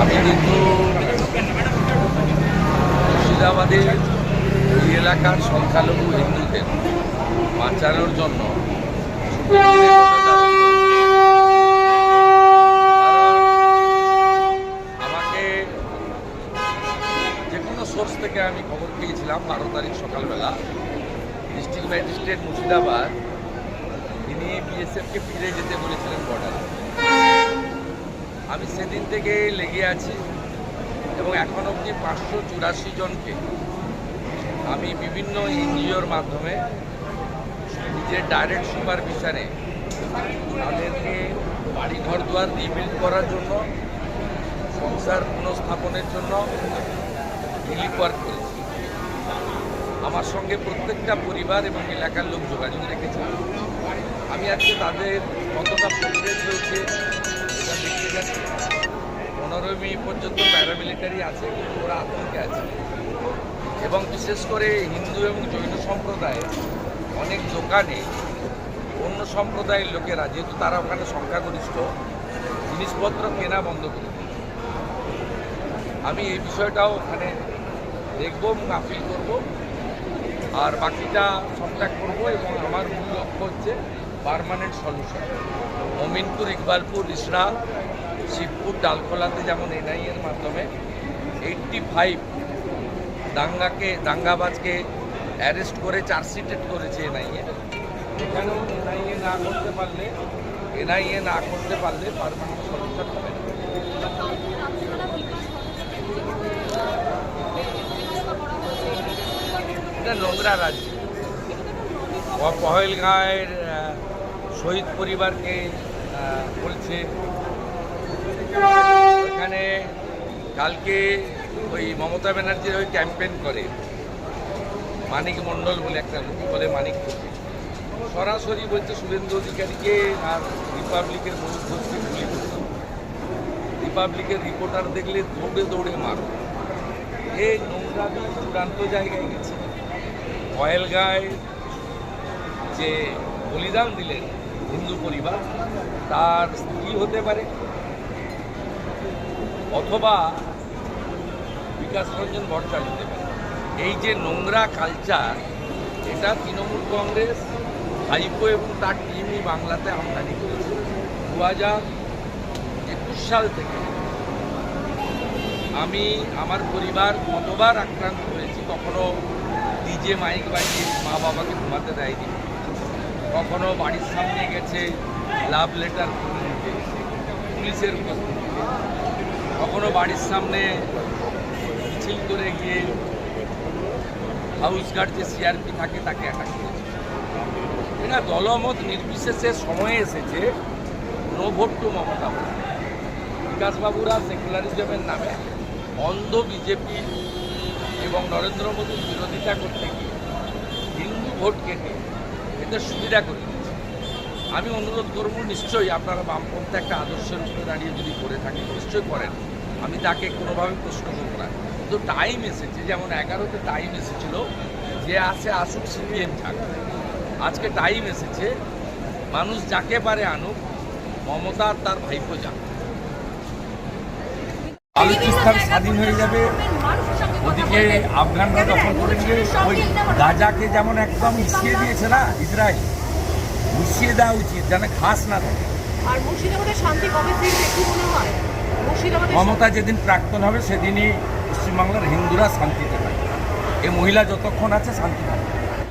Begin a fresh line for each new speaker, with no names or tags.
আমি কিন্তু মুর্শিদাবাদের এই এলাকার সংখ্যালঘু হিন্দুদের বাঁচানোর জন্য আমাকে যে কোনো সোর্স থেকে আমি খবর পেয়েছিলাম বারো তারিখ সকালবেলা। ডিস্ট্রিক্ট ম্যাজিস্ট্রেট মুর্শিদাবাদ, তিনি বিএসএফকে ফিরে যেতে বলেছিলেন বর্ডারে। আমি সেদিন থেকে লেগে আছি এবং এখন অবধি পাঁচশো চুরাশি জনকে আমি বিভিন্ন এনজিওর মাধ্যমে নিজের ডাইরেক্ট সুপারভিশনে তাদেরকে বাড়িঘর দুয়ার রিবিল্ড করার জন্য, সংসার পুনঃস্থাপনের জন্য রিলিফ ওয়ার্ক করেছি। আমার সঙ্গে প্রত্যেকটা পরিবার এবং এলাকার লোক যোগাযোগ রেখেছে। আমি আজকে তাদের কতটা প্রোগ্রেস হয়েছে পনেরোই মে পর্যন্ত প্যারামিলিটারি আছে কিন্তু ওরা আতঙ্কে আছে। এবং বিশেষ করে হিন্দু এবং জৈন সম্প্রদায়, অনেক দোকানে অন্য সম্প্রদায়ের লোকেরা, যেহেতু তারা ওখানে সংখ্যাগরিষ্ঠ, জিনিসপত্র কেনা বন্ধ করে আমি এই বিষয়টাও ওখানে দেখব এবং আপিল করব, আর বাকিটা সবটা করব এবং আমার মূল লক্ষ্য হচ্ছে পারমানেন্ট সলিউশন মমিনপুর, ইকবালপুর ইসরা শিবপুর ডালখোলাতে যেমন এনআইএর মাধ্যমে এইটটি ফাইভ দাঙ্গাকে, দাঙ্গাবাজকে অ্যারেস্ট করে চার্জশিটেড করেছে এনআইএ। এখানেও এনআইএ না করতে পারলে, এনআইএ না করতে পারলে পারমানেন্ট সলিউশন হবে না। নোংরা রাজ্য। পহেলগাঁয়ের শহীদ পরিবারকে বলছে এখানে কালকে ওই মমতা ব্যানার্জির ওই ক্যাম্পেন করে মানিক মণ্ডল বলে একটা লোক বলে মানিক। সরাসরি বলছে শুভেন্দু অধিকারীকে আর রিপাবলিকের ঘোষকে গুলি করতে। রিপাবলিকের রিপোর্টার দেখলে দৌড়ে দৌড়ে মারো। এই নোংরা চূড়ান্ত জায়গায় গেছে। পয়েলগাঁয় যে বলিদান দিলেন হিন্দু পরিবার, তার স্ত্রী হতে পারে অথবা বিকাশ রঞ্জন ভট্টাচার্য। পারে এই যে নোংরা কালচার এটা তৃণমূল কংগ্রেস, ভাইপো এবং তার টিমই বাংলাতে আমদানি করেছে। দু হাজার একুশ সাল থেকে আমি আমার পরিবার কতবার আক্রান্ত হয়েছি। কখনো ডিজে মাইক বাজিয়ে মা বাবাকে ঘুমাতে দেয়নি। কখনো বাড়ির সামনে গেছে লাভ লেটার পুলিশের উপস্থিতিতে। কখনো বাড়ির সামনে মিছিল করে গিয়ে হাউস গার্ড যে সিআরপি থাকে তাকে অ্যাটাক করেছে। এটা দলমত নির্বিশেষে সময়ে এসেছে। No vote to Mamata. বিকাশবাবুরা সেকুলারিজমের নামে অন্ধ বিজেপি এবং নরেন্দ্র মোদীর বিরোধিতা করতে গিয়ে হিন্দু ভোট কেটে এদের সুবিধা করে আমি অনুরোধ করব, নিশ্চয়ই আপনারা বামপন্থী একটা আদর্শের উপরে দাঁড়িয়ে যদি করে থাকেন, নিশ্চয়ই করেন। আমি তাকে কোনোভাবে প্রশ্ন করব না। কিন্তু টাইম এসেছে, যেমন এগারোতে টাইম এসেছিল, যে আসে আসুক সিপিএম থাক। আজকে টাইম এসেছে, মানুষ যাকে পারে আনুক, মমতা তার ভাইপো যাক। বালুচিস্তান স্বাধীন হয়ে যাবে, ওদিকে আফগানরা দখল করে নিয়ে ওই গাজাকে যেমন একদম মিশিয়ে দিয়েছে না, ইসরায়েল মিশিয়ে দেওয়া উচিত যেন খাস না থাকে।
আর মুর্শিদাবাদের শান্তি কবে ফিরবে কি মনে হয়। মুর্শিদাবাদের
মমতা যেদিন প্রাক্তন হবে সেদিনই পশ্চিমবাংলার হিন্দুরা শান্তিতে থাকে এই মহিলা যতক্ষণ আছে শান্তি থাকবে